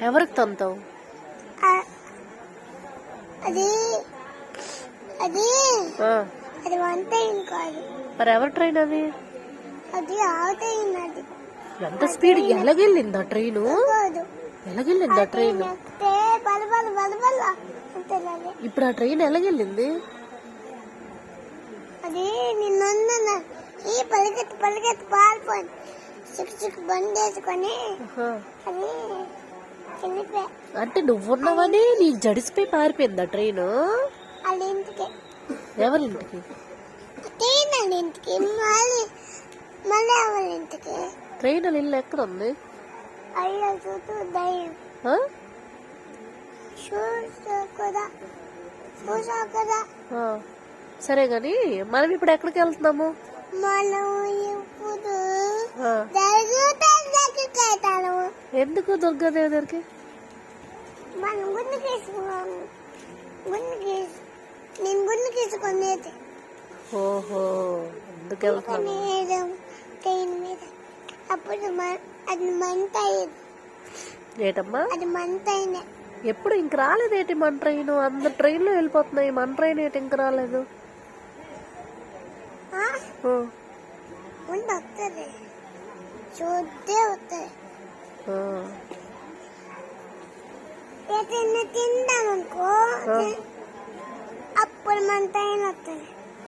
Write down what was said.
ఎవరికి ఆ- అది అది ఆ, అది వంట ఏం కాదు. మరి ఎవరి ట్రైన్ అది? అది ఆవుతాయినది ఎంత స్పీడ్ ఎలాగెళ్ళిందా ట్రైన్ ఎలాగెళ్ళిందా ట్రైన్ ఎక్కితే బల బల బల బల అంతేలాగే ఇప్పుడు ఆ ట్రైన్ ఎలాగెళ్ళింది? అది నిన్న ఈ పలికెత్తి పలికెత్తి పారిపోయింది. చిక్కు చిక్కు బండి వేసుకొని. అది అంటే నువ్వున్నావని నీ జడిసిపోయి పారిపోయిందా ట్రైన్? ఎవరింటికి? ట్రైన్ ఇల్లు ఎక్కడ ఉంది. సరే గాని మనం ఇప్పుడు ఎక్కడికి వెళ్తున్నాము? మనం ఇప్పుడు ఆ. జరుగుతాను ఎందుకు దుర్గాదేవి దగ్గరికి మనం గుండు తీసుకున్నాము గుండు నేను గుండు తీసుకునేది ఓహో ఎందుకు ట్రైన్ మీద. అప్పుడు అది మంట అయ్యేది ఏటమ్మా? అది మంట అయినా ఎప్పుడు ఇంక రాలేదేటి మన ట్రైన్? అందరు ట్రైన్లో వెళ్ళిపోతున్నాయి. మన ట్రైన్ ఏంటి ఇంక రాలేదు? ఆ. ముందు వస్తుంది చూస్తే వస్తుంది ఆ. ఏదైనా తిందాం అనుకో ఆ. అప్పుడు మంట అయిన వస్తుంది